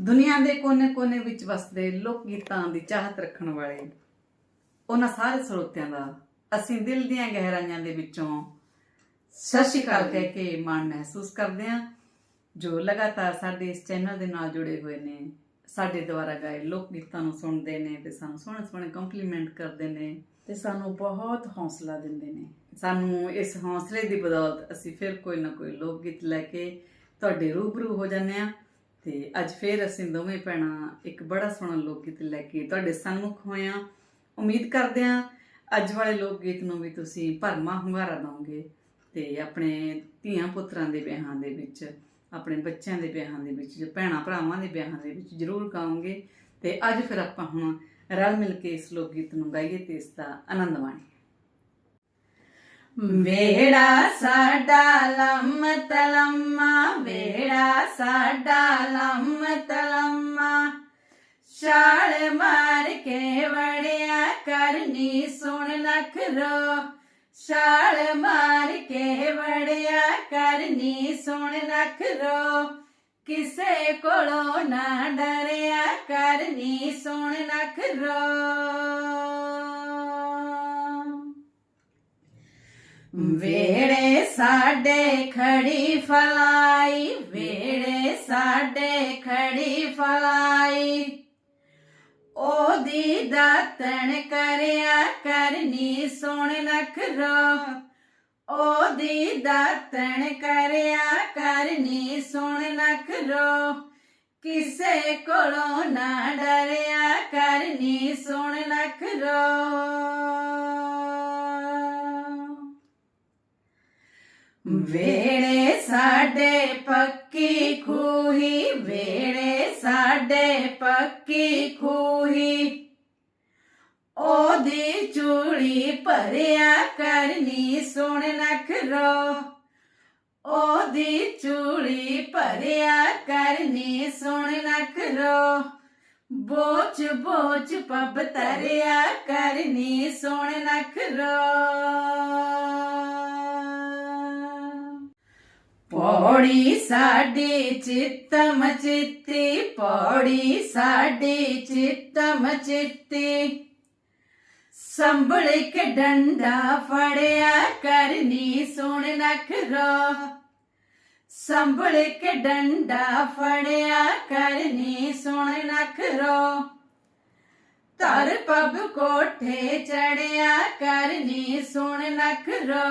ਦੁਨੀਆ ਦੇ ਕੋਨੇ-ਕੋਨੇ ਵਿੱਚ ਵਸਦੇ ਲੋਕ ਗੀਤਾਂ ਦੀ ਚਾਹਤ ਰੱਖਣ ਵਾਲੇ। ਉਹਨਾਂ ਸਾਰੇ ਸਰੋਤਿਆਂ ਦਾ ਅਸੀਂ ਦਿਲ ਦੀਆਂ ਗਹਿਰਾਈਆਂ ਦੇ ਵਿੱਚੋਂ ਸਤਿ ਸ਼੍ਰੀ ਅਕਾਲ ਕਹਿ ਕੇ ਮਾਣ ਮਹਿਸੂਸ ਕਰਦੇ ਹਾਂ, ਜੋ ਲਗਾਤਾਰ ਸਾਡੇ ਇਸ ਚੈਨਲ ਦੇ ਨਾਲ ਜੁੜੇ ਹੋਏ ਨੇ। ਸਾਡੇ ਦੁਆਰਾ ਗਾਏ ਲੋਕ ਗੀਤਾਂ ਨੂੰ ਸੁਣਦੇ ਨੇ ਤੇ ਸਾਨੂੰ ਸੋਹਣੇ ਸੋਹਣੇ ਕੰਪਲੀਮੈਂਟ ਕਰਦੇ ਨੇ ਤੇ ਸਾਨੂੰ ਬਹੁਤ ਹੌਸਲਾ ਦਿੰਦੇ ਨੇ। ਸਾਨੂੰ ਇਸ ਹੌਸਲੇ ਦੀ ਬਦੌਲਤ ਅਸੀਂ ਫਿਰ ਕੋਈ ਨਾ ਕੋਈ ਲੋਕ ਗੀਤ ਲੈ ਕੇ ਤੁਹਾਡੇ ਰੂਬਰੂ ਹੋ ਜਾਂਦੇ ਆ ਤੇ ਅੱਜ ਫਿਰ ਅਸੀਂ ਦੋਵੇਂ ਭੈਣਾਂ ਇੱਕ ਬੜਾ ਸੋਹਣਾ ਲੋਕ ਗੀਤ ਲੈ ਕੇ ਤੁਹਾਡੇ ਸਨਮੁਖ ਹੋਏ ਆ। ਉਮੀਦ ਕਰਦੇ ਹਾਂ ਅੱਜ ਵਾਲੇ ਲੋਕ ਗੀਤ ਨੂੰ ਵੀ ਤੁਸੀਂ ਭਰਮਾ ਹੁੰਗਾਰਾ ਦਿਓਗੇ ਤੇ ਆਪਣੇ ਧੀਆਂ ਪੁੱਤਰਾਂ ਦੇ ਵਿਆਹਾਂ ਦੇ ਵਿੱਚ, ਆਪਣੇ ਬੱਚਿਆਂ ਦੇ ਵਿਆਹਾਂ ਦੇ ਵਿੱਚ, ਜਾਂ ਭੈਣਾਂ ਭਰਾਵਾਂ ਦੇ ਵਿਆਹਾਂ ਦੇ ਵਿੱਚ ਜ਼ਰੂਰ ਗਾਉਂਗੇ ਤੇ ਅੱਜ ਫਿਰ ਆਪਾਂ ਹੁਣ ਰਲ ਮਿਲ ਕੇ ਇਸ ਲੋਕ ਗੀਤ ਨੂੰ ਗਾਈਏ ਤੇ ਇਸ ਦਾ ਆਨੰਦ ਮਾਣੀਏ। ਵੇੜਾ ਸਾਡਾ ਲੰਮ ਤਲੰਮਾ ਵੇੜਾ ਸਾਡਾ ਲੰਮ ਤਲੰਮਾ। ਛਾਲ ਮਾਰ ਕੇ ਵੜਿਆ ਕਰਨੀ ਸੁਣ ਨਖਰੋ। ਛਾਲ ਮਾਰ ਕੇ ਵੜਿਆ ਕਰਨੀ ਸੁਣ ਨਖਰੋ। ਕਿਸੇ ਕੋਲੋਂ ਨਾ ਡਰਿਆ ਕਰਨੀ ਸੁਣ ਨਖਰੋ। ਵੇੜੇ ਸਾਡੇ ਖੜੀ ਫਲਾਈ ਵੇੜੇ ਸਾਡੇ ਖੜੀ ਫਲਾਈ। ਉਹਦੀ ਦਾਤਣ ਕਰਿਆ ਕਰਨੀ ਸੁਣ ਨਖਰੋ। ਉਹਦੀ ਦਾਤਣ ਕਰਿਆ ਕਰਨੀ ਸੁਣ ਨਖਰੋ। ਕਿਸੇ ਕੋਲੋਂ ਨਾ ਡਰਿਆ ਕਰਨੀ ਸੁਣ ਨਖਰੋ। ਵੇੜੇ ਸਾਡੇ ਪੱਕੀ ਖੂਹੀ, ਵੇੜੇ ਸਾਡੇ ਪੱਕੀ ਖੂਹੀ। ਉਹਦੀ ਚੂੜੀ ਭਰਿਆ ਕਰਨੀ ਸੁਣ ਨਖਰੋ ਉਹਦੀ ਚੂੜੀ ਭਰਿਆ ਕਰਨੀ ਸੁਣ ਨਖਰੋ ਬੋਚ ਬੋਚ ਪੱਬ ਤਰਿਆ ਕਰਨੀ ਸੁਣ ਨਖਰੋ ਪੌੜੀ ਸਾਡੇ ਚਿੱਤਮ ਚਿੱਤੀ ਪੌੜੀ ਸਾਡੀ ਚਿੱਤਮ ਚਿੱਤੀ ਸੰਭਲ ਕੇ ਡੰਡਾ ਫੜਿਆ, ਕਰਨੀ ਸੁਣ ਨਖਰੋ ਸੰਭਲ ਕੇ ਡੰਡਾ ਫੜਿਆ, ਕਰਨੀ ਸੁਣ ਨਖਰੋ ਧਰ ਪੱਬ ਕੋਠੇ ਚੜਿਆ, ਕਰਨੀ ਸੁਣ ਨਖਰੋ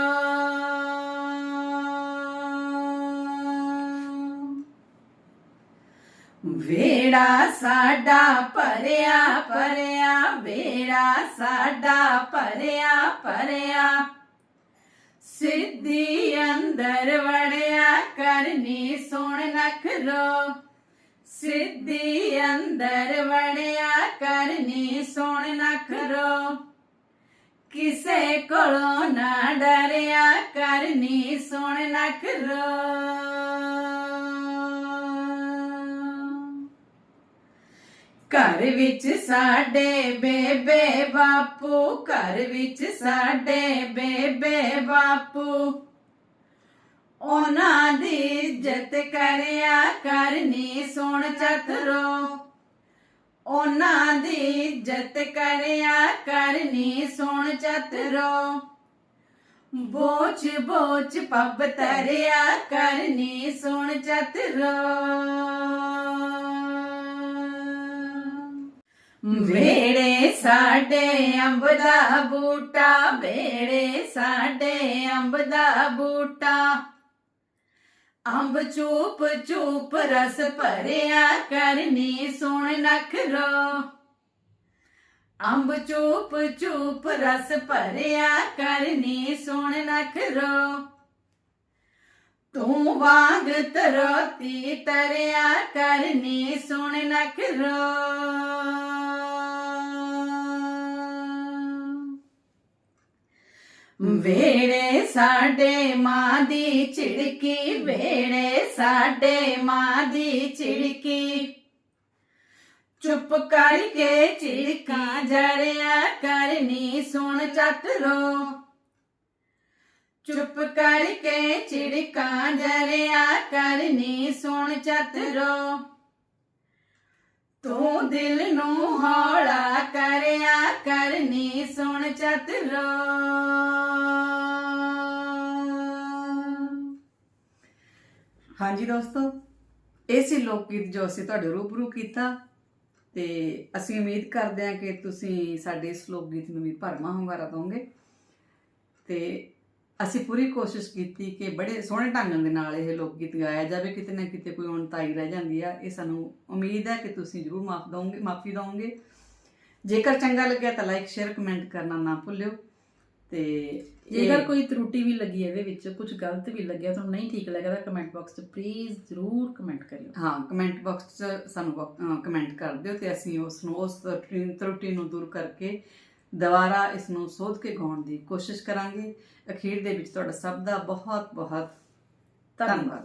ਵੇੜਾ ਸਾਡਾ ਭਰਿਆ ਭਰਿਆ, ਵੇੜਾ ਸਾਡਾ ਭਰਿਆ ਭਰਿਆ। ਸਿੱਧੀ ਅੰਦਰ ਵੜਿਆ, ਕਰਨੀ ਸੁਣ ਨਖਰੋ ਸਿੱਧੀ ਅੰਦਰ ਵੜਿਆ, ਕਰਨੀ ਸੁਣ ਨਖਰੋ ਕਿਸੇ ਕੋਲੋਂ ਨਾ ਡਰਿਆ, ਕਰਨੀ ਸੁਣ ਨਖਰੋ ਘਰ ਵਿੱਚ ਸਾਡੇ ਬੇਬੇ ਬਾਪੂ, ਘਰ ਵਿੱਚ ਸਾਡੇ ਬੇਬੇ ਬਾਪੂ। ਉਹਨਾਂ ਦੀ ਇੱਜ਼ਤ ਕਰਿਆ ਕਰਨੀ ਸੁਣ ਚਤਰੋ। ਉਹਨਾਂ ਦੀ ਇੱਜ਼ਤ ਕਰਿਆ ਕਰਨੀ ਸੁਣ ਚਤਰੋ। ਬੋਚ ਬੋਚ ਪੱਬ ਤਰਿਆ ਕਰਨੀ ਸੁਣ ਚਤਰੋ। ਵੇੜੇ ਸਾਡੇ ਅੰਬ ਦਾ ਬੂਟਾ, ਵੇੜੇ ਸਾਡੇ ਅੰਬ ਦਾ ਬੂਟਾ। ਅੰਬ ਚੂਪ ਚੂਪ ਰਸ ਭਰਿਆ ਕਰਨੀ ਸੁਣ ਨਖਰੋ। ਅੰਬ ਚੂਪ ਚੂਪ ਰਸ ਭਰਿਆ ਕਰਨੀ ਸੁਣ ਨਖਰੋ। ਤੂੰ ਵਾਂਗ ਤਰੋਤੀ ਤਰਿਆ ਕਰਨੀ ਸੁਣ ਨਖਰੋ। ਵੇੜੇ ਸਾਡੇ ਮਾਂ ਦੀ ਝਿੜਕੀ, ਵੇੜੇ ਸਾਡੇ ਮਾਂ ਦੀ ਝਿੜਕੀ। ਚੁੱਪ ਕਰਕੇ ਝਿੜਕਾਂ ਜਰਿਆ ਕਰਨੀ, ਸੁਣ ਚਤਰੋ ਚੁੱਪ ਕਰਕੇ ਚਿੜਕਾਂ ਜਰਿਆ ਕਰਨੀ, ਸੁਣ ਚਤਰੋ ਤੂੰ ਦਿਲ ਨੂੰ ਹੌਲਾ ਕਰਿਆ ਕਰਨੀ, ਸੁਣ ਚਤਰੋ ਹਾਂਜੀ ਦੋਸਤੋ, ਇਹ ਸੀ ਲੋਕ ਗੀਤ ਜੋ ਅਸੀਂ ਤੁਹਾਡੇ ਰੂਬਰੂ ਕੀਤਾ ਤੇ ਅਸੀਂ ਉਮੀਦ ਕਰਦੇ ਹਾਂ ਕਿ ਤੁਸੀਂ ਸਾਡੇ ਇਸ ਲੋਕ ਗੀਤ ਨੂੰ ਵੀ ਭਰਮਾ ਹੁੰਗਾਰਾ ਦਿਓਗੇ ਤੇ ਅਸੀਂ ਪੂਰੀ ਕੋਸ਼ਿਸ਼ ਕੀਤੀ ਕਿ ਬੜੇ ਸੋਹਣੇ ਢੰਗ ਦੇ ਨਾਲ ਇਹ ਲੋਕ ਗੀਤ ਗਾਇਆ ਜਾਵੇ, ਕਿਤੇ ਨਾ ਕਿਤੇ ਕੋਈ ਉਣਤਾਈ ਰਹਿ ਜਾਂਦੀ ਆ। ਇਹ ਸਾਨੂੰ ਉਮੀਦ ਹੈ ਕਿ ਤੁਸੀਂ ਜ਼ਰੂਰ ਮਾਫ ਦਵੋਗੇ, ਮਾਫੀ ਦਵੋਗੇ। ਜੇਕਰ ਚੰਗਾ ਲੱਗਿਆ ਤਾਂ ਲਾਈਕ ਸ਼ੇਅਰ ਕਮੈਂਟ ਕਰਨਾ ਨਾ ਭੁੱਲਿਓ। ਤੇ ਜੇਕਰ ਕੋਈ ਤਰੁੱਟੀ ਵੀ ਲੱਗੀ ਇਹਦੇ ਵਿੱਚ ਕੁਝ ਗਲਤ ਵੀ ਲੱਗਿਆ ਤੁਹਾਨੂੰ ਨਹੀਂ ਠੀਕ ਲੱਗਿਆ ਤਾਂ ਕਮੈਂਟ ਬਾਕਸ 'ਚ ਪਲੀਜ਼ ਜ਼ਰੂਰ ਕਮੈਂਟ ਕਰਿਓ। ਹਾਂ ਕਮੈਂਟ ਬਾਕਸ 'ਚ ਸਾਨੂੰ ਕਮੈਂਟ ਕਰ ਦਿਓ ਤੇ ਅਸੀਂ ਉਸ ਨੂੰ ਉਸ ਤਰੁੱਟੀ ਨੂੰ ਦੂਰ ਕਰਕੇ ਦੁਬਾਰਾ ਇਸ ਨੂੰ ਸੋਧ ਕੇ ਗਾਉਣ ਦੀ ਕੋਸ਼ਿਸ਼ ਕਰਾਂਗੇ। ਅਖੀਰ ਦੇ ਵਿੱਚ ਤੁਹਾਡਾ ਸਭ ਦਾ ਬਹੁਤ ਬਹੁਤ ਧੰਨਵਾਦ।